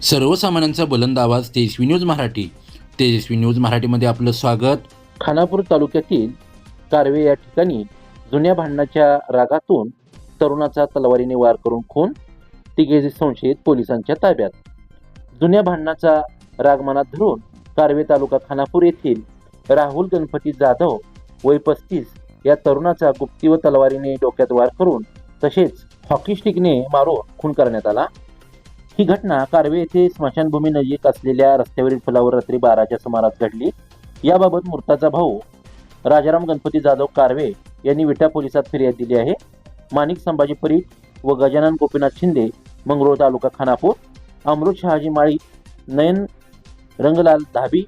सर्वसामान्यांचा बुलंद आवाज तेजस्वी न्यूज मराठी. तेजस्वी न्यूज मराठीमध्ये आपलं स्वागत. खानापूर तालुक्यातील कारवे या ठिकाणी जुन्या भांडणाच्या रागातून तरुणाचा तलवारीने वार करून खून तिघे संशयित पोलिसांच्या ताब्यात. जुन्या भांडणाचा राग मनात धरून कारवे तालुका खानापूर येथील राहुल गणपती जाधव वय पस्तीस या तरुणाचा गुप्ती व तलवारीने डोक्यात वार करून तसेच हॉकी स्टिकने मारून खून करण्यात आला. ही घटना कारवे येथे स्मशानभूमी नजीक असलेल्या रस्त्यावरील पुलावर रात्री बाराच्या सुमारास घडली. याबाबत मृताचा भाऊ राजाराम गणपती जाधव कारवे यांनी विटा पोलिसात फिर्याद दिली आहे. माणिक संभाजी परीट व गजानन गोपीनाथ शिंदे मंगरूळ तालुका खानापूर अमृत शहाजी माळी नयन रंगलाल धाबी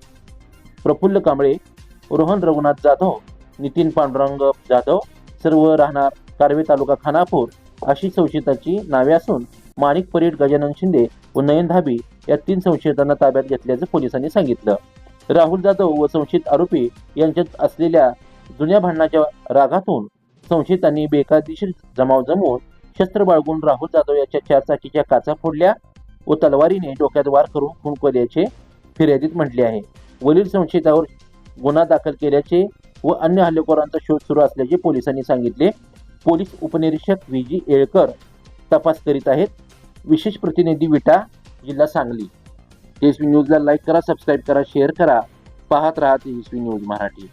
प्रफुल्ल कांबळे रोहन रघुनाथ जाधव नितीन पांडुरंग जाधव सर्व राहणार कारवे तालुका खानापूर अशी संशयिताची नावे असून माणिक परेड गजानन शिंदे व नयन धाबी या तीन संशयितांना ताब्यात घेतल्याचं पोलिसांनी सांगितलं. राहुल जाधव व संशयित आरोपी यांच्यात असलेल्या जुन्या भांडणाच्या रागातून संशयितांनी बेकायदेशीर जमाव जमवून शस्त्र बाळगून राहुल जाधव याच्या चार चाकीच्या काचा फोडल्या व तलवारीने डोक्यात वार करून खून केल्याचे फिर्यादीत म्हटले आहे. वरील संशयितावर गुन्हा दाखल केल्याचे व अन्य हल्लेखोरांचा शोध सुरू असल्याचे पोलिसांनी सांगितले. पोलीस उपनिरीक्षक व्ही. जी. येळकर तपास करीत आहेत. विशेष प्रतिनिधी विटा जिल्हा सांगली. तेजस्वी न्यूजला लाईक करा सबस्क्राईब करा शेअर करा. पाहत राहा तेजस्वी न्यूज मराठी.